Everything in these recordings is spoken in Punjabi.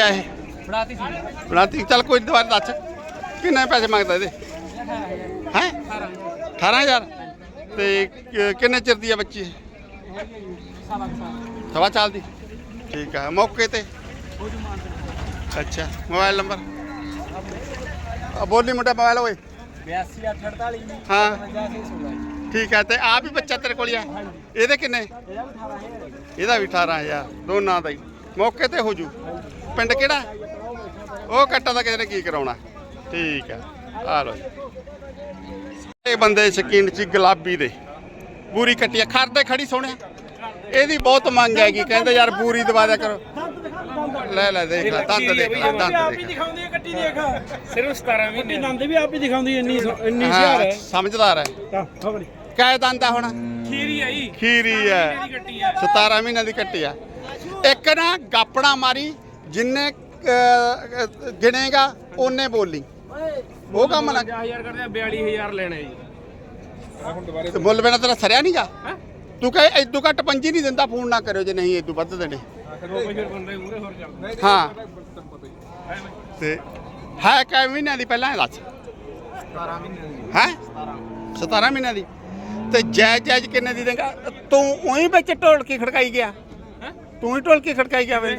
ਬੱਚਾ ਇਹ? ਸੀ। ਬਣਾਤੀ? ਚੱਲ ਕੋਈ ਦੁਬਾਰਾ ਦੱਸ। ਕਿੰਨੇ ਪੈਸੇ ਮੰਗਦਾ ਇਹਦੇ? ਹੈ? 18000 ਤੇ ਕਿ- ਕਿੰਨੇ ਚਿਰ ਦੀ ਆ ਬੱਚੀ ਇਹ? ਸਵਾ ਸਾਲ ਦੀ। ਠੀਕ ਹੈ ਮੌਕੇ ਤੇ? ਅੱਛਾ ਮੋਬਾਈਲ ਨੰਬਰ? ਆ ਬੋਲੀ ਮੁੰਡਾ ਮੋਬਾਈਲ ਓਏ। 82 ਨਹੀਂ ਹਾਂ। 50 16 ਠੀਕ ਹੈ ਤੇ ਆ ਵੀ ਬੱਚਾ ਤੇਰੇ ਕੋਲ ਹੀ ਆ? ਇਹਦੇ ਕਿੰਨੇ? ਇਹਦਾ ਵੀ 18 ਹੈ ਇਹਦਾ ਵੀ 18000 ਦੋਨਾਂ ਦਾ ਹੀ। ਮੌਕੇ ਤੇ ਹੋ ਜੂ। ਪਿੰਡ ਕਿਹੜਾ? ਉਹ ਕੱਟਾ ਦਾ ਕਿਸੇ ਨੇ ਕੀ ਕਰਾਉਣਾ? ਠੀਕ ਹੈ ਆ ਲੋ ਇਹ ਬੰਦੇ ਸ਼ਕੀਨ ਸੀ ਗੁਲਾਬੀ ਦੇ। ਬੂਰੀ ਕੱਟੀ ਆ ਖੜਦੇ ਖੜੀ ਸੋਹਣਿਆ। ਇਹਦੀ ਬਹੁਤ ਮੰਗ ਹੈਗੀ ਕਹਿੰਦੇ ਯਾਰ ਬੂਰੀ ਦਵਾ ਦਿਆ ਕਰੋ। ਲੈ ਲੈ ਦੇਖ ਲੈ ਦੰਦ ਦੇਖ ਲੈ ਦੰਦ ਆਪ ਹੀ ਦੇਖ ਦਿਖਾਉਂਦੀ ਹੈ ਕੱਟੀ ਦੇਖ। ਸਿਰਫ 17 ਮਹੀਨੇ। ਨੰਦ ਵੀ ਆਪ ਹੀ ਦਿਖਾਉਂਦੀ ਇੰਨੀ ਇੰਨੀ ਹਾਂ, ਸਿਆਰ ਹੈ। ਸਮਝਦਾਰ ਹੈ। ਤਾਂ ਕਾਇ ਦੰਦ ਆ ਹੁਣ? ਖੀਰੀ ਆਈ। ਖੀਰੀ ਹੈ। ਕੱਟੀ ਆ। 17 ਮਹੀਨਿਆਂ ਦੀ ਕੱਟੀ ਆ। ਇੱਕ ਨਾ ਗਾਪਣਾ ਮਾਰੀ ਜਿੰਨੇ ਗਿਣੇਗਾ ਉਹਨੇ ਬੋਲੀ। ਉਹ ਕੰਮ ਲੱਗ 50000 ਕਰਦੇ ਆ 42000 ਲੈਣਾ ਜੀ। ਤੇ ਮੁੱਲ ਬਿਨਾ ਤੇਰਾ ਸਰਿਆ ਨਹੀਂਗਾ ਤੂੰ ਕਹੇ ਐਦੂ ਘੱਟ ਪੰਜੀ ਨਹੀਂ ਦਿੰਦਾ ਫੋਨ ਨਾ ਕਰਿਓ ਜੇ ਨਹੀਂ ਐਦੂ ਵੱਧ ਦੇਣੇ। ਹਾਂ। ਤੇ ਹੈ ਕੈ ਮਹੀਨਿਆਂ ਦੀ ਪਹਿਲਾਂ ਦੱਸ 17 ਮਹੀਨੇ ਦੀ। ਹੈ? 17 ਮਹੀਨਿਆਂ ਦੀ। ਤੇ ਜਾਇਜ਼ ਜਾਇਜ਼ ਕਿੰਨੇ ਦੀ ਦੇਂਗਾ? ਤੂੰ ਉਹੀ ਵਿੱਚ ਢੋਲਕੀ ਖੜਕਾਈ ਗਿਆ। ਤੂੰ ਹੀ ਢੋਲਕੀ ਖੜਕਾਈ ਗਿਆ ਵੇ।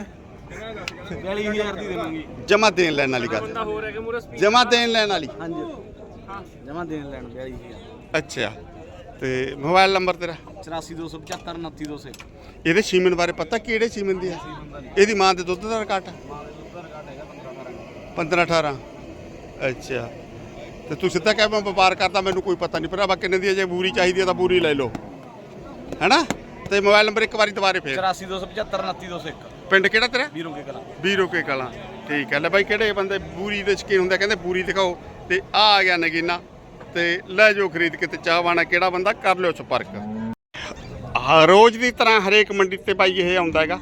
42000 ਦੀ ਦੇਵਾਂਗੀ। ਜਮਾ ਦੇਣ ਲੈਣ ਵਾਲੀ ਗੱਲ। ਬੰਦਾ ਹੋਰ ਹੈ ਕਿ ਮੂਰੇ ਸਪੀਡ ਜਮਾ ਦੇਣ ਲੈਣ ਵਾਲੀ। ਹਾਂਜੀ। ਜਮਾ ਦੇਣ ਲੈਣ 42000 ਅੱਛਾ। ਤੇ ਮੋਬਾਈਲ ਨੰਬਰ ਤੇਰਾ? 84275 29201 ਇਹਦੇ ਸੀਮਨ ਬਾਰੇ ਪਤਾ ਕਿਹੜੇ ਸੀਮਨ ਦੀ ਹੈ ਇਹਦੀ ਮਾਂ ਦੇ ਦੁੱਧ ਦਾ ਰਿਕਾਰਡ 15 18 ਅੱਛਾ। ਤੇ ਤੂੰ ਸਿੱਧਾ ਕਹਿ ਮੈਂ ਵਪਾਰ ਕਰਦਾ ਮੈਨੂੰ ਕੋਈ ਪਤਾ ਨਹੀਂ ਭਰਾਵਾ ਕਿੰਨੇ ਦੀ ਹੈ ਜੇ ਬੂਰੀ ਚਾਹੀਦੀ ਹੈ ਤਾਂ ਬੂਰੀ ਲੈ ਲਓ। ਹੈਨਾ? ਤੇ ਮੋਬਾਈਲ ਨੰਬਰ ਇੱਕ ਵਾਰੀ ਦੁਬਾਰੇ ਫੇਰ। 84275 29201 ਪਿੰਡ ਕਿਹੜਾ ਤੇਰਾ? ਵੀਰੋਂ ਕੇ ਕਲਾ। ਵੀਰੋ ਕੇ ਕਲਾਂ। ਠੀਕ ਹੈ। ਲੈ ਬਾਈ ਕਿਹੜੇ ਬੰਦੇ ਬੂਰੀ ਦੇ ਸ਼ਕੀਨ ਹੁੰਦੇ? ਕਹਿੰਦੇ ਬੂਰੀ ਦਿਖਾਓ। ਤੇ ਆ ਆ ਗਿਆ ਨਗੀਨਾ। ਤੇ ਲੈ ਜਾਓ ਖਰੀਦ ਕੇ ਤੇ ਚਾਹ ਵਾਣਾ ਕਿਹੜਾ ਬੰਦਾ? ਕਰ ਲਿਓ ਸੰਪਰਕ। ਆ ਰੋਜ਼ ਦੀ ਤਰ੍ਹਾਂ ਹਰੇਕ ਮੰਡੀ ਤੇ ਬਾਈ ਇਹ ਆਉਂਦਾ ਹੈਗਾ।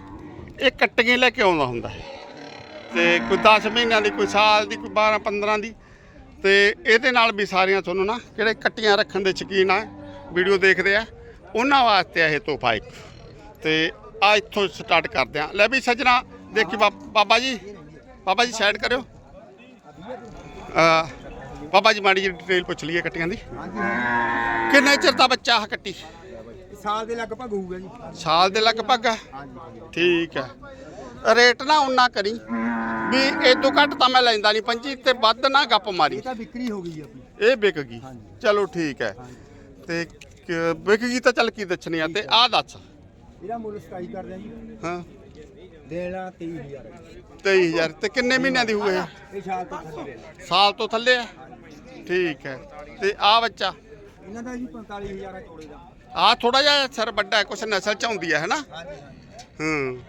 ਇਹ ਕੱਟੀਆਂ ਲੈ ਕੇ ਆਉਂਦਾ ਹੁੰਦਾ ਹੈ। ਤੇ ਕੋਈ 10 ਮਹੀਨਿਆਂ ਦੀ ਕੋਈ ਸਾਲ ਦੀ ਕੋਈ 12 15 ਦੀ। ਤੇ ਇਹਦੇ ਨਾਲ ਵੀ ਸਾਰੀਆਂ ਤੁਹਾਨੂੰ ਨਾ ਜਿਹੜੇ ਕੱਟੀਆਂ ਰੱਖਣ ਦੇ ਸ਼ਕੀਨ ਆ। ਵੀਡੀਓ ਦੇਖਦੇ ਆ। ਉਹਨਾਂ ਵਾਸਤੇ ਇਹ ਤੋਹਫਾ ਇੱਕ। ਤੇ ਆ ਇੱਥੋਂ ਸਟਾਰਟ ਕਰਦੇ ਆ। ਲੈ ਵੀ ਸੱਜਣਾ ਦੇਖੀ ਬਾਬਾ ਜੀ ਬਾਬਾ ਜੀ ਸਾਈਡ ਕਰਿਓ। ਆ ਬਾਬਾ ਜੀ ਮਾੜੀ ਜਿਹੀ ਡਿਟੇਲ ਪੁੱਛ ਲਈਏ ਕੱਟੀਆਂ ਦੀ। ਕਿੰਨੇ ਚਿਰ ਦਾ ਬੱਚਾ ਆ ਕੱਟੀ? ਸਾਲ ਦੇ ਲਗਭਗ ਹੋਊਗਾ ਜੀ। ਸਾਲ ਦੇ ਲਗਭਗ? ਆ ਠੀਕ ਹੈ। ਰੇਟ ਨਾ ਉਨਾ ਕਰੀ ਵੀ ਇਹ ਤੋਂ ਘੱਟ ਤਾਂ ਮੈਂ ਲੈਂਦਾ ਨਹੀਂ ਪੰਜੀ ਤੇ ਵੱਧ ਨਾ ਗੱਪ ਮਾਰੀ। ਤਾਂ ਵਿਕਰੀ ਹੋ ਗਈ ਆਪਣੀ। ਇਹ ਵਿਕ ਗਈ। ਚਲੋ ਠੀਕ ਹੈ। ਤੇ ਵਿਕ ਗਈ ਤਾਂ ਚੱਲ ਕੀ ਦੱਸਣੀ ਆ? ਤੇ ਆਹ ਦੱਸ। ਇਹਦਾ ਮੁੱਲ 27 ਕਰਦੇ ਆ ਜੀ। ਹਾਂ। ਦੇਣਾ 23000 ਹੈ। 23000 ਤੇ ਕਿੰਨੇ ਮਹੀਨਿਆਂ ਦੀ ਹੋਊ ਇਹ? ਇਹ ਸਾਲ ਤੋਂ ਥੱਲੇ ਰਹਿਣਾ ਸਾਲ ਤੋਂ ਥੱਲੇ ਆ ਠੀਕ ਹੈ। ਤੇ ਆ ਬੱਚਾ? ਇਹਨਾਂ ਦਾ ਜੀ 45000 ਹੈ ਤੋੜੇ ਦਾ ਆ ਥੋੜਾ ਜਿਹਾ ਸਰ ਵੱਡਾ ਹੈ ਕੁਛ ਨਸਲ ਚ ਆਉਂਦੀ ਹੈ ਹੈਨਾ ਹਾਂਜੀ ਹੂੰ।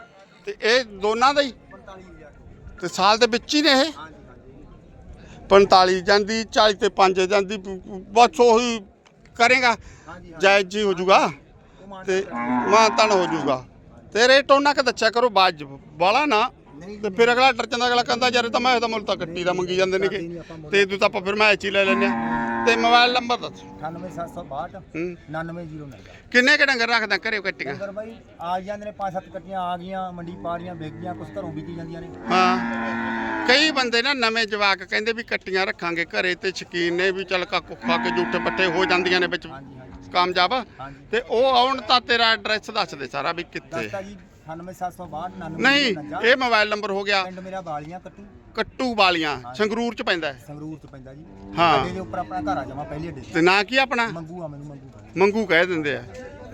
ਤੇ ਇਹ ਦੋਨਾਂ ਦਾ ਹੀ? 45000 ਤੇ ਸਾਲ ਦੇ ਵਿੱਚ ਹੀ ਨੇ ਇਹ? ਹਾਂਜੀ ਹਾਂਜੀ। 45 ਜਾਂਦੀ 40 ਤੇ 5 ਜਾਂਦੀ ਬਸ ਉਹੀ ਕਰੇਗਾ। ਹਾਂਜੀ ਜਾਇਜ਼ ਜੀ ਹੋ ਜਾਊਗਾ ਤੇ ਮਾਨਤਨ ਹੋ ਜਾਊਗਾ। ਤੇ ਰੇਟ ਉਹਨਾਂ ਕ ਦੱਸਿਆ ਕਰੋ ਬਾਜ ਬਾਲਾ ਨਾ। ਤੇ ਫਿਰ ਅਗਲਾ ਡਰ ਜਾਂਦਾ ਅਗਲਾ ਕਹਿੰਦਾ ਯਾਰ ਇਹ ਤਾਂ ਮੈਂ ਇਹਦਾ ਮੁੱਲ ਤਾਂ ਕੱਟੀ ਦਾ ਮੰਗੀ ਜਾਂਦੇ ਨੇਗੇ। ਤੇ ਤੂੰ ਤਾਂ ਆਪਾਂ ਫਿਰ ਮੈਂ ਹੀ ਲੈ ਲੈਨੇ ਆ ਤੇ ਮੋਬਾਈਲ ਨੰਬਰ ਦੱਸ। 98762 ਹੂੰ। 9909 ਕਿੰਨੇ ਕ ਡੰਗਰ ਰੱਖਦਾ ਘਰੇ ਕੱਟੀਆਂ? ਡੰਗਰ ਬਾਈ ਆ ਜਾਂਦੇ ਨੇ ਪੰਜ ਸੱਤ ਕੱਟੀਆਂ ਆ ਗਈਆਂ ਮੰਡੀ ਪਾ ਵਿਕ ਗਈਆਂ ਕੁਝ ਘਰੋਂ ਵਿਕੀ ਜਾਂਦੀਆਂ ਨੇ। ਹਾਂ। ਕਈ ਬੰਦੇ ਨਾ ਨਵੇਂ ਜਵਾਕ ਕਹਿੰਦੇ ਵੀ ਕੱਟੀਆਂ ਰੱਖਾਂਗੇ ਘਰੇ ਤੇ ਸ਼ਕੀਨ ਨੇ ਵੀ ਚੱਲ ਕਾਕੂ ਖਾ ਕੇ ਜੂਠੇ ਪੱਠੇ ਹੋ ਜਾਂਦੀਆਂ ਨੇ ਵਿੱਚ। ਕਾਮਯਾਬ ਹਾਂਜੀ। ਤੇ ਉਹ ਆਉਣ ਤਾਂ ਤੇਰਾ ਐਡਰੈਸ ਦੱਸ ਦੇ ਸਾਰਾ ਵੀ ਕਿੱਥੇ। ਦੱਸਤਾ ਜੀ 98762 ਨਹੀਂ 9909 ਇਹ ਮੋਬਾਈਲ ਨੰਬਰ ਹੋ ਗਿਆ। ਪਿੰਡ ਮੇਰਾ ਬਾਲੀਆਂ ਕੱਟੂ। ਕੱਟੂ ਵਾਲੀਆਂ ਸੰਗਰੂਰ ਚ ਪੈਂਦਾ ਹੈ। ਸੰਗਰੂਰ ਚ ਪੈਂਦਾ ਜੀ। ਹਾਂ। ਅੱਡੇ ਦੇ ਉੱਪਰ ਆਪਣਾ ਘਰ ਆ ਜਾਵਾਂ ਪਹਿਲੇ ਅੱਡੇ ਤੇ ਨਾਂ ਕੀ ਆਪਣਾ? ਮੰਗੂ ਆ ਮੈਨੂੰ ਮੰਗੂ। ਮੰਗੂ ਕਹਿ ਦਿੰਦੇ ਆ।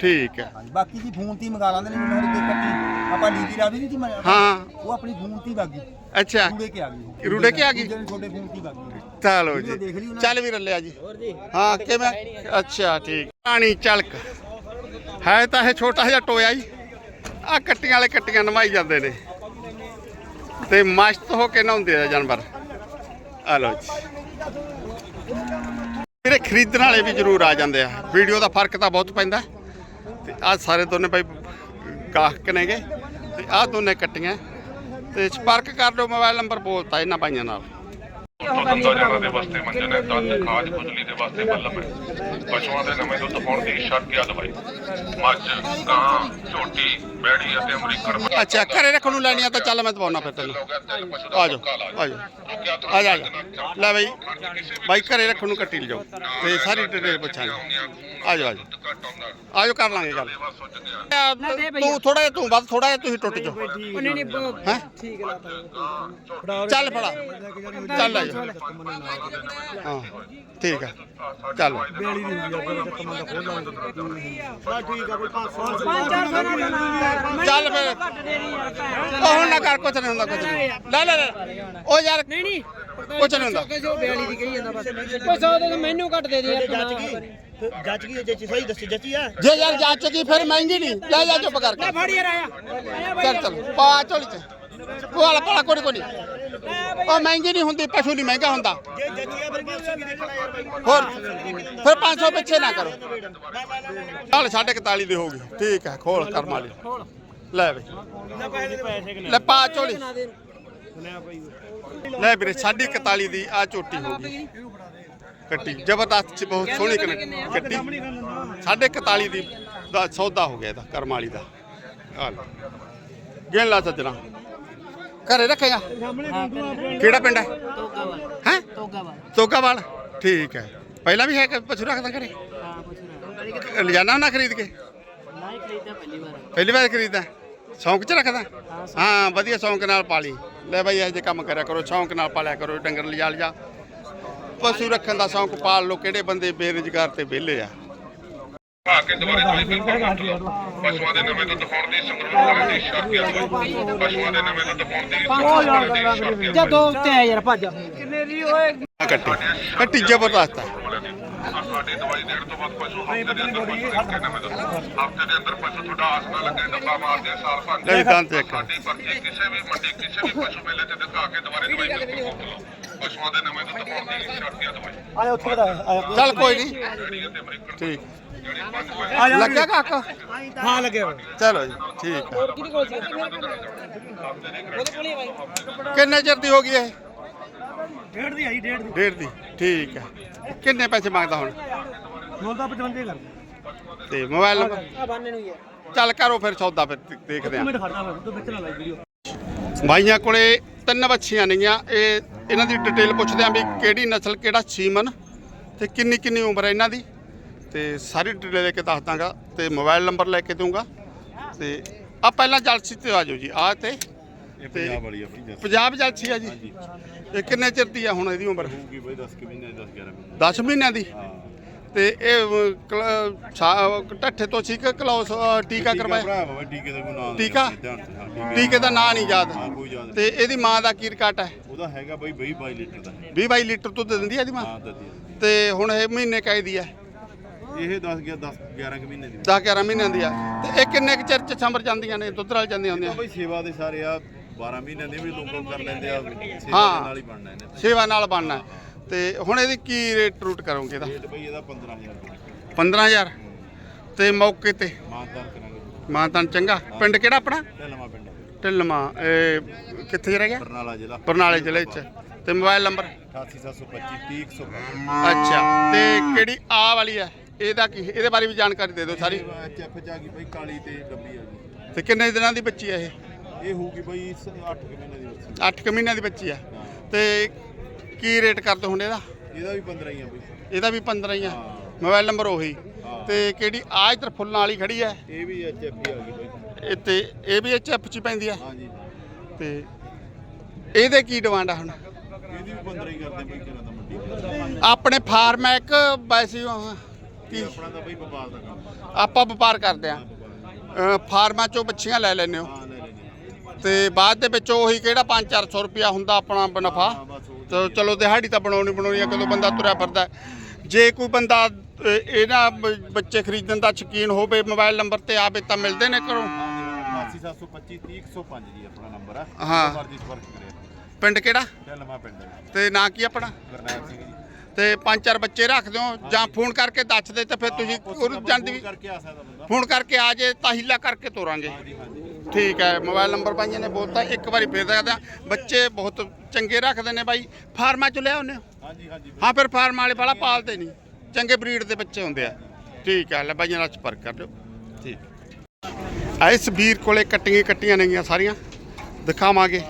ਠੀਕ ਹੈ। ਹਾਂਜੀ ਬਾਕੀ ਜੀ ਫੋਨ ਤੇ ਹੀ ਮੰਗਾ ਲਾਂਦੇ ਨੇ ਮੈਨੂੰ ਕੋਈ ਕੱਟੀ ਆਪਾਂ ਲੀਦੀ ਰਾਵੀ ਨਹੀਂ ਜੀ ਮੈਂ- ਹਾਂ। ਉਹ ਆਪਣੀ ਫੋਨ ਤੇ ਹੀ ਵਗ ਗਈ। ਅੱਛਾ। ਰੂੜੇ ਕੇ ਆ ਗਈ ਰੂੜੇ ਕੇ ਆ ਗਈ? ਦੂਜੇ ਦਿਨ ਤੁਹਾਡੇ ਫੋਨ ਤੇ ਹੀ ਵਗ ਗਈ। ਚਲੋ ਜੀ। ਚੱਲ ਵੀ ਰੱਲਿਆ ਜੀ। ਹਾਂ ਕਿਵੇਂ? ਅੱਛਾ ਠੀਕ। ਪਾਣੀ ਚਲਕ ਹੈ ਤਾਂ ਇਹ ਛੋਟਾ ਜਿਹਾ ਟੋਇਆ ਹੀ ਆ ਕੱਟੀਆਂ ਵਾਲੇ ਕੱਟੀਆਂ ਨਮਾਈ ਜਾਂਦੇ ਨੇ। ਤੇ ਮਸਤ ਹੋ ਕੇ ਨਹਾਉਂਦੇ ਆ ਜਾਨਵਰ। ਆ ਲਓ ਜੀ। ਵੀਰੇ ਖਰੀਦਣ ਵਾਲੇ ਵੀ ਜ਼ਰੂਰ ਆ ਜਾਂਦੇ ਆ। ਵੀਡੀਓ ਦਾ ਫ਼ਰਕ ਤਾਂ ਬਹੁਤ ਪੈਂਦਾ। ਤੇ ਆ ਸਾਰੇ ਦੋਨੇ ਭਾਈ ਗਾਹਕ ਨੇਗੇ। ਤੇ ਆ ਦੋਨੇ ਕੱਟੀਆਂ। ਤੇ ਸੰਪਰਕ ਕਰ ਲਓ ਮੋਬਾਈਲ ਨੰਬਰ ਬੋਲਤਾ ਇਹਨਾਂ ਭਾਈਆਂ ਨਾਲ। ਦੰਦਾਂ ਜਨਾਂ ਦੇ ਵਾਸਤੇ ਮੰਜਨ ਹੈ ਦੰਦ ਖਾਜ ਖੁਜਲੀ ਦੇ ਵਾਸਤੇ ਬੱਲਮ ਹੈ। ਪਸ਼ੂਆਂ ਦੇ ਨਵੇਂ ਦੁੱਧ ਪਾਉਣ ਦੀ ਸ਼ਰਤ ਆ ਦਵਾਈ ਮੱਝ ਕਾਂ ਝੋਟੀ ਬੈੜੀ ਅਤੇ ਅਮਰੀਕਨ ਅੱਛਾ ਘਰੇ ਰੱਖਣ ਨੂੰ ਲੈਣੀਆਂ ਤਾਂ ਚੱਲ ਮੈਂ ਦਵਾਉਣਾ ਫਿਰ ਤੈਨੂੰ। ਆ ਜਾਓ ਆ ਜਾਓ। ਆ ਜਾ ਆ ਜਾ। ਲੈ ਬਈ ਬਾਈ ਘਰੇ ਰੱਖਣ ਨੂੰ ਕੱਟੀ ਲਿਜਾਓ। ਤੇ ਸਾਰੀ ਡਿਟੇਲ ਪੁੱਛਾਂਗੇ। ਆ ਆ ਆ ਕਰ ਲਾਂਗੇ ਗੱਲ। ਤੂੰ ਥੋੜਾ ਜਿਹਾ ਤੂੰ ਵੱਧ ਥੋੜਾ ਜਿਹਾ ਤੁਸੀਂ ਟੁੱਟ ਜਾਓ। ਨਹੀਂ ਠੀਕ ਚੱਲ ਫੜਾ। ਚੱਲ ਹਾਂ ਠੀਕ ਹੈ ਚੱਲ ਬੇਲੀ ਨਹੀਂ ਹੁੰਦੀ ਖੋਲ ਠੀਕ ਆ। ਕੋਈ 500 ਚੱਲ ਫਿਰ। ਉਹ ਹੁਣ ਨਾ ਕਰ ਕੁਛ ਨਹੀਂ ਹੁੰਦਾ ਕੁਛ ਨਹੀਂ। ਲੈ ਲੈ ਲੈ। ਉਹ ਯਾਰ ਨਹੀਂ ਨਹੀਂ। ਕੁਛ ਨਹੀਂ ਹੁੰਦਾ। ਉਹ 42 ਦੀ ਕਹੀ ਜਾਂਦਾ ਬਸ। ਕੋਈ ਸੌ ਦੇ ਮੈਨੂੰ ਘੱਟ ਦੇ ਦੇ ਯਾਰ ਜੱਜ ਕੀ? ਜੱਜ ਕੀ ਜੇ ਸਹੀ ਦੱਸੀ ਜੱਜੀ ਆ? ਜੇ ਯਾਰ ਜਾਂਚ ਕੀ ਫਿਰ ਮਹਿੰਗੀ ਨਹੀਂ। ਲੈ ਜਾ ਚੁੱਪ ਕਰਕੇ। ਫੜ ਯਾਰ ਆਇਆ। ਚੱਲ ਚੱਲ। ਪਾ ਝੋਲੀ ਚ। ਕੋਲ ਪਾਲਾ ਕੋਈ ਕੋਈ ਉਹ ਮਹਿੰਗੀ ਨਹੀਂ ਹੁੰਦੀ, ਪਸ਼ੂ ਨਹੀਂ ਮਹਿੰਗਾ ਹੁੰਦਾ। ਜੇ ਹੋਰ, ਫਿਰ 500 ਪਿੱਛੇ ਨਾ ਕਰੋ। ਚੱਲ 41 ਦੀ ਹੋ ਗਈ। ਠੀਕ ਹੈ, ਖੋਲ ਕਰਮ ਵਾਲੀ। ਲੈ ਬਈ ਲੈ ਪਾ ਝੋਲੀ। ਲੈ ਵੀਰੇ, ਸਾਢੇ 41 ਦੀ ਆ ਝੋਟੀ ਹੋ ਗਈ। ਕੱਟੀ। ਜ਼ਬਰਦਸਤ ਬਹੁਤ ਸੋਹਣੀ ਕੱਟੀ। ਸਾਢੇ 41 ਦੀ ਦਾ ਸੌਦਾ ਹੋ ਗਿਆ ਇਹਦਾ, ਕਰਮ ਵਾਲੀ ਦਾ। ਆ ਗਿਣ ਲਾ ਸੱਜਣਾ। ਘਰੇ ਰੱਖੇਗਾ ਕਿਹੜਾ ਪਿੰਡ ਹੈ? ਹੈ? ਤੋਕਾਵਾਲ ਠੀਕ ਹੈ। ਪਹਿਲਾਂ ਵੀ ਹੈ ਕਿ ਪਸ਼ੂ ਰੱਖਦਾ ਘਰੇ? ਲਿਜਾਣਾ ਨਾ ਖਰੀਦ ਕੇ? ਨਹੀਂ ਖਰੀਦਿਆ ਪਹਿਲੀ ਵਾਰ ਪਹਿਲੀ ਵਾਰ ਖਰੀਦਦਾ। ਸ਼ੌਂਕ ਚ ਰੱਖਦਾ? ਹਾਂ, ਵਧੀਆ ਸ਼ੌਂਕ ਨਾਲ ਪਾਲੀ। ਲੈ ਬਾਈ, ਇਹ ਜੇ ਕੰਮ ਕਰਿਆ ਕਰੋ, ਸ਼ੌਂਕ ਨਾਲ ਪਾਲਿਆ ਕਰੋ, ਡੰਗਰ ਲਿਜਾ ਲਿਜਾ ਪਸ਼ੂ ਰੱਖਣ ਦਾ ਸ਼ੌਂਕ ਪਾਲ ਲੋ ਕਿਹੜੇ ਬੰਦੇ ਬੇਰੁਜ਼ਗਾਰ ਤੇ ਵਿਹਲੇ ਆ? ਆ ਕੇ ਦੁਬਾਰੇ ਦਵਾਈ ਬਿਲਕੁਲ ਨਾ ਦਿਓ। ਪਸ਼ੂਆਂ ਦੇ ਨਵੇਂ ਦੁੱਧ ਪਾਉਣ ਦੀ ਸੰਗਰੂਰ ਦੀ ਸ਼ਰਤੀ ਦਵਾਈ ਪਸ਼ੂਆਂ ਦੇ ਨਵੇਂ ਦੁੱਧ ਪਾਉਣ ਦੀ ਸੰਗਰੂਰ ਦੀ ਸ਼ਰਤੀ ਜਾਂ ਦੋ ਉੱਤੇ ਆ ਯਾਰ ਭੱਜ। ਕਿੰਨੇ ਦੀ ਓਏ? ਆ ਕੱਟੀ। ਕੱਟੀ ਜ਼ਬਰਦਸਤ ਹੈ ਸਾਡੀ ਦਵਾਈ ਦੇਣ ਤੋਂ ਬਾਅਦ ਪਸ਼ੂ ਹਫ਼ਤੇ ਦੇ ਅੰਦਰ ਪਸ਼ੂ ਦੇਖ ਕੇ ਨਵੇਂ ਦੁੱਧ ਹਫ਼ਤੇ ਦੇ ਅੰਦਰ ਪਸ਼ੂ ਤੁਹਾਡਾ ਆਸ ਨਾ ਲੱਗੇ ਡੱਬਾ ਮਾਰਦੇ ਆ, ਸਾਲ ਭਰ ਲੈ ਵੀ ਦੰਦ ਚੈੱਕ ਕਰ। ਸਾਡੀ ਪਰਚੀ ਕਿਸੇ ਵੀ ਮੰਡੀ ਕਿਸੇ ਵੀ ਪਸ਼ੂ ਮੇਲੇ ਤੇ ਦਿਖਾ ਕੇ ਦੁਬਾਰੇ ਦਵਾਈ ਬਿਲਕੁਲ ਮੁਫਤ ਲਓ ਪਸ਼ੂਆਂ ਦੇ ਨਵੇਂ ਦੁੱਧ ਪਾਉਣ ਦੀ ਸ਼ਰਤੀ ਦਵਾਈ। ਆਇਆ ਉੱਥੇ ਦਾ ਆਇਆ। ਚੱਲ ਕੋਈ ਨਹੀਂ ਠੀਕ। ਲੱਗਿਆ ਕਾਕਾ? ਹਾਂ ਲੱਗਿਆ ਚਲੋ ਜੀ ਠੀਕ ਹੈ ਕਿਹਦੀ ਕੋਲ ਸੀ ਉਹਦੇ ਕੋਲ ਹੀ ਆ। ਬਾਈ ਕਿੰਨੇ ਚਿਰ ਦੀ ਹੋ ਗਈ ਇਹ? ਡੇਢ ਦੀ ਆਈ ਡੇਢ ਦੀ। ਡੇਢ ਦੀ ਠੀਕ ਹੈ ਕਿੰਨੇ ਪੈਸੇ ਮੰਗਦਾ ਹੁਣ? ਤਾਂ 55 ਕਰ ਤੇ ਮੋਬਾਈਲ ਨੰਬਰ? ਚੱਲ ਕਰੋ ਫਿਰ ਸੌਦਾ ਫਿਰ ਦੇਖਦੇ ਆਂ। ਬਾਈਆਂ ਕੋਲੇ ਤਿੰਨ ਬੱਚੀਆਂ ਨੇਗੀਆਂ। ਇਹ ਇਹਨਾਂ ਦੀ ਡਿਟੇਲ ਪੁੱਛਦੇ ਆਂ ਵੀ ਕਿਹੜੀ ਨਸਲ ਕਿਹੜਾ ਸੀਮਨ ਤੇ ਕਿੰਨੀ ਕਿੰਨੀ ਉਮਰ ਹੈ ਇਹਨਾਂ ਦੀ? ਤੇ ਸਾਰੀ ਡਿਟੇਲ ਲੈ ਕੇ ਦੱਸ ਦਾਂਗਾ ਤੇ ਮੋਬਾਈਲ ਨੰਬਰ ਲੈ ਕੇ ਦੂੰਗਾ ਤੇ ਆ ਪਹਿਲਾਂ ਜਲਸੀ ਤੇ ਆ ਜਾਓ ਜੀ ਆ ਤੇ। ਇਹ ਪੰਜਾਬ ਵਾਲੀ ਆਪਣੀ ਜੱਸ ਪੰਜਾਬ ਜਲਸੀ ਆ ਜੀ। ਇਹ ਕਿੰਨੇ ਚਿਰ ਦੀ ਆ ਹੁਣ ਇਹਦੀ ਉਮਰ? ਹੋਊਗੀ ਬਈ 10 ਕਿ ਮਹੀਨੇ 10 11 ਮਹੀਨੇ। 10 ਮਹੀਨਿਆਂ ਦੀ? ਤੇ ਇਹ ਢੱਠੇ ਤੋਂ ਠੀਕ ਕਲੌਸ ਟੀਕਾ ਕਰਵਾਇਆ? ਟੀਕੇ ਦਾ ਕੋਈ ਨਾਮ ਨਹੀਂ ਟੀਕਾ? ਟੀਕੇ ਦਾ ਨਾਂ ਨਹੀਂ ਯਾਦ। ਤੇ ਇਹਦੀ ਮਾਂ ਦਾ ਕੀ ਰਿਕਾਰਡ ਹੈ ਉਹਦਾ ਹੈਗਾ ਬਈ 20 22 ਲੀਟਰ ਦਾ। ਹੈ। 20 22 ਲੀਟਰ ਦੁੱਧ ਦਿੰਦੀ ਹੈ ਇਹਦੀ ਮਾਂ? ਤੇ ਹੁਣ ਇਹ ਮਹੀਨੇ ਕਾਇ ਦੀ ਹੈ ਇਹ 10 ਗਿਆ 10 11 ਕਿ ਮਹੀਨੇ ਦੀ। 10 11 ਮਹੀਨਿਆਂ ਦੀ ਆ। ਤੇ ਇਹ ਕਿੰਨੇ ਕੁ ਚਿਰ ਚ ਸੰਭਰ ਜਾਂਦੀਆਂ ਨੇ ਦੁੱਧ ਨਾਲ ਜਾਂਦੀਆਂ ਹੁੰਦੀਆਂ? ਬਈ ਸੇਵਾ ਦੇ ਸਾਰੇ ਆ 12 ਮਹੀਨਿਆਂ ਦੇ ਵੀ ਲੋਕ ਕਰ ਲੈਂਦੇ ਆ ਸੇਵਾ ਹਾਂ। ਦੇ ਨਾਲ ਹੀ ਬਣਨਾ ਇਹਨੇ ਸੇਵਾ ਨਾਲ ਬਣਨਾ ਹੈ। ਤੇ ਹੁਣ ਇਹਦੀ ਕੀ ਰੇਟ ਰੂਟ ਕਰੋਗੇ ਇਹਦਾ? ਰੇਟ ਬਈ ਇਹਦਾ 15000 ਰੁਪਏ। 15000 ਤੇ ਮੌਕੇ ਤੇ? ਮਾਨਦਾਰ ਕਰਾਂਗੇ। ਮਾਂ ਤਾਂ ਚੰਗਾ ਪਿੰਡ ਕਿਹੜਾ ਆਪਣਾ? ਢਲਮਾ ਪਿੰਡ ਢਿਲਮਾ ਇਹ ਕਿੱਥੇ ਰਹਿ ਗਿਆ? ਬਰਨਾਲਾ ਜ਼ਿਲ੍ਹਾ। ਬਰਨਾਲੇ ਜ਼ਿਲ੍ਹੇ ਚ। ਤੇ ਮੋਬਾਈਲ ਨੰਬਰ? 88725 301 ਅੱਛਾ। ਤੇ ਕਿਹੜੀ ਆ ਵਾਲੀ ਹੈ? ਇਹਦਾ ਕੀ ਇਹਦੇ ਬਾਰੇ ਵੀ ਜਾਣਕਾਰੀ ਦੇ ਦਿਓ ਸਾਰੀ। ਐਚਐਫ ਚ ਆ ਗਈ ਬਈ ਕਾਲੀ ਤੇ ਡੱਬੀ ਆ ਗਈ। ਤੇ ਕਿੰਨੇ ਦਿਨਾਂ ਦੀ ਬੱਚੀ ਹੈ ਇਹ? ਇਹ ਹੋਊਗੀ ਬਈ 8 ਕਿ ਮਹੀਨੇ ਦੀ ਬੱਚੀ। 8 ਕੁ ਮਹੀਨਿਆਂ ਦੀ ਬੱਚੀ ਹੈ। ਤੇ ਕੀ ਰੇਟ ਕਰਦੇ ਹੁੰਦੇ ਇਹਦਾ? ਇਹਦਾ ਵੀ 15 ਹੀ ਆ ਬਈ। ਇਹਦਾ ਵੀ 15 ਹੀ ਹਾਂ। ਮੋਬਾਈਲ ਨੰਬਰ ਉਹੀ। ਤੇ ਕਿਹੜੀ ਆ ਇੱਧਰ ਫੁੱਲਾਂ ਵਾਲੀ ਖੜੀ ਹੈ ਇਹ ਵੀ ਐਚਐਫ ਹੀ ਆ ਗਈ ਬਈ। ਇਹ ਤੇ ਇਹ ਵੀ ਐਚਐਫ ਚ ਹੀ ਪੈਂਦੀ ਹੈ ਹਾਂਜੀ। ਤੇ ਇਹਦੇ ਕੀ ਡਿਮਾਂਡ ਆ ਹੁਣ? ਇਹਦੀ ਵੀ 15 ਹੀ ਕਰਦੇ ਬਈ ਕਿਹੜਾ ਦਾ ਮੰਡੀ। ਆਪਣੇ ਫਾਰਮ ਹੈ ਇੱਕ ਵੈਸੇ ਹੀ ਉਹ ਕੀ ਕੀ ਆਪਣਾ ਤਾਂ ਬਈ ਵਪਾਰ ਦਾ ਕੰਮ ਆਪਾਂ ਵਪਾਰ ਕਰਦੇ ਆ। ਫਾਰਮਾਂ ਚੋਂ ਬੱਚੀਆਂ ਲੈ ਲੈਂਦੇ ਹੋ। ਹਾਂ ਲੈ ਲੈਣੇ ਤੇ ਬਾਅਦ ਦੇ ਵਿੱਚ ਉਹੀ ਕਿਹੜਾ 5-400 ਰੁਪਿਆ ਹੁੰਦਾ ਆਪਣਾ ਉਹ ਤੇ ਚਲੋ ਦਿਹਾੜੀ ਤਾਂ ਬਣਾਉਣੀ ਬਣਾਉਣੀ ਆ ਕਦੋਂ ਬੰਦਾ ਤੁਰਿਆ ਫਿਰਦਾ ਹੈ। ਜੇ ਕੋਈ ਬੰਦਾ ਅ, ਇਹਨਾਂ ਬ- ਬੱਚੇ ਖਰੀਦਣ ਦਾ ਸ਼ੌਕੀਨ ਹੋਵੇ ਮੋਬਾਈਲ ਨੰਬਰ ਤੇ ਆਵੇ ਤਾਂ ਮਿਲਦੇ ਨੇ ਘਰੋਂ। 87725 30105 ਜੀ ਆਪਣਾ ਨੰਬਰ ਆ। ਹਾਂ। ਜਦੋਂ ਮਰਜ਼ੀ ਸੰਪਰਕ ਕਰਿਆ ਪਿੰਡ ਕਿਹੜਾ? ਢਲਮਾ ਪਿੰਡ। ਤੇ ਨਾਂ ਕੀ ਆਪਣਾ? ਗੁਰਨਾਮ ਸਿੰਘ ਜੀ। ਤੇ ਪੰਜ ਚਾਰ ਬੱਚੇ ਰੱਖ ਦਿਓ ਜਾਂ ਫੋਨ ਕਰਕੇ ਦੱਸ ਦੇ ਤੇ ਫਿਰ ਤੁਸੀਂ ਉਹ ਜਾਂਦੀ ਵੀ ਕਰਕੇ ਆ ਸਕਦਾ ਬੰਦਾ। ਫੋਨ ਕਰਕੇ ਆ ਜੇ ਤਾਂ ਹੀਲਾ ਕਰਕੇ ਤੋਰਾਂਗੇ। ਠੀਕ ਹੈ ਮੋਬਾਈਲ ਨੰਬਰ ਭਾਈਆਂ ਨੇ ਬੋਲਤਾ ਇੱਕ ਵਾਰੀ ਫੇਰ ਦੱਸਦਾ ਬੱਚੇ ਬਹੁਤ ਚੰਗੇ ਰੱਖਦੇ ਨੇ ਬਾਈ। ਫਾਰਮਾਂ ਚ ਲਿਆ ਉਹਨੇ ਹਾਂਜੀ ਹਾਂਜੀ। ਹਾਂ ਫਿਰ ਫਾਰਮ ਵਾਲੇ ਵਾਲਾ ਪਾਲਦੇ ਨਹੀਂ। ਚੰਗੇ ਬਰੀਡ ਦੇ ਬੱਚੇ ਹੁੰਦੇ ਆ। ਠੀਕ ਹੈ ਲੈ ਬਾਈਆਂ ਨਾਲ ਸੰਪਰਕ ਕਰ ਲਿਓ ਠੀਕ। ਇਸ ਵੀਰ ਕੋਲੇ ਕੱਟੀਆਂ ਕੱਟੀਆਂ ਨੇਗੀਆਂ ਸਾਰੀਆਂ। ਦਿਖਾਵਾਂਗੇ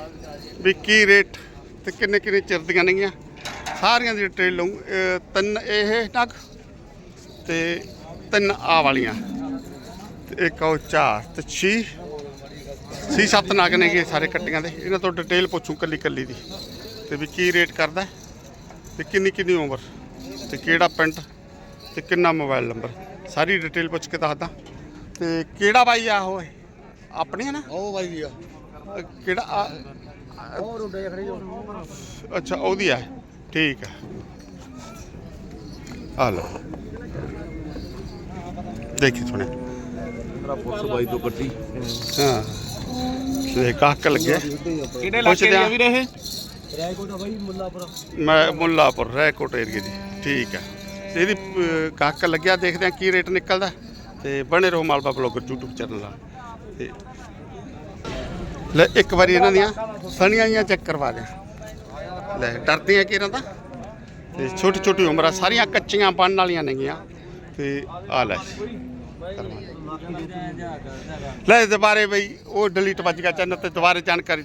ਵੀ ਕੀ ਰੇਟ ਤੇ ਕਿੰਨੇ ਕਿੰਨੇ ਚਿਰ ਦੀਆਂ ਨੇਗੀਆਂ। ਸਾਰੀਆਂ ਦੀ ਡਿਟੇਲ ਲਊ। ਤਿੰਨ ਇਹ ਨਗ ਤੇ ਤਿੰਨ ਆ ਵਾਲੀਆਂ। ਤੇ ਇੱਕ ਉਹ ਚਾਰ ਤੇ ਛੇ। ਛੇ ਸੱਤ ਨਗ ਨੇਗੇ ਸਾਰੇ ਕੱਟੀਆਂ ਦੇ। ਇਹਨਾਂ ਤੋਂ ਡਿਟੇਲ ਪੁੱਛੂ ਕੱਲੀ ਕੱਲੀ ਦੀ। ਤੇ ਵੀ ਕੀ ਰੇਟ ਕਰਦਾ ਤੇ ਕਿੰਨੀ ਕਿੰਨੀ ਉਮਰ ਤੇ ਕਿਹੜਾ ਪਿੰਡ ਤੇ ਕਿੰਨਾ ਮੋਬਾਈਲ ਨੰਬਰ ਸਾਰੀ ਡਿਟੇਲ ਪੁੱਛ ਕੇ ਦੱਸਦਾ। ਤੇ ਕਿਹੜਾ ਬਾਈ ਆ ਉਹ? ਆਪਣੇ ਨਾ? ਉਹ ਬਾਈ ਜੀ ਆ। ਕਿਹੜਾ ਆ- ਉਹ ਰੋਡੇ ਖੜੀ ਜੋ। ਅੱਛਾ ਉਹਦੀ ਆ। ਠੀਕ ਆ ਆ ਲਓ। ਦੇਖੀ ਸੁਣੇ ਮੇਰਾ ਪੁਲਿਸ ਬਾਈ ਤੋਂ ਕੱਟੀ ਹਾਂ। ਤੇ ਕਾਕ ਲੱਗਿਆ ਕਿਹੜੇ ਇਲਾਕੇ। ਦੇ ਵੀਰੇ ਇਹ? ਰਾਏਕੋਟ ਆ ਬਾਈ ਮੁੱਲਾਪੁਰ। ਮੈਂ ਮੁੱਲਾਪੁਰ ਰੈਕੋਟ ਏਰੀਏ ਦੀ। ਠੀਕ ਆ ਤੇ ਇਹਦੀ ਕਾਕ ਲੱਗਿਆ ਦੇਖਦੇ ਆ ਕੀ ਰੇਟ ਨਿਕਲਦਾ। ਤੇ ਬਣੇ ਰਹੋ ਮਾਲਵਾ ਬਲੌਗਰ YouTube ਚੈਨਲ ਨਾਲ। ਤੇ ਲੈ ਇੱਕ ਵਾਰੀ ਇਹਨਾਂ ਦੀਆਂ ਸਣੀਆਂ ਜੀਆਂ ਚੈੱਕ ਕਰਵਾ ਦੇ ਲੈ, ਡਰਦੇ ਆ ਕਿ ਇਹਨਾਂ ਦਾ? ਤੇ ਛੋਟੀ ਛੋਟੀ ਉਮਰਾਂ ਸਾਰੀਆਂ ਕੱਚੀਆਂ ਬਣਨ ਵਾਲੀਆਂ ਨੇਗੀਆਂ। ਤੇ ਆ ਲੈ। ਲੈ ਦੁਬਾਰੇ ਬਈ, ਉਹ ਡਿਲੀਟ ਵੱਜ ਗਿਆ ਚੈਨਲ ਤੇ, ਦੁਬਾਰੇ ਜਾਣਕਾਰੀ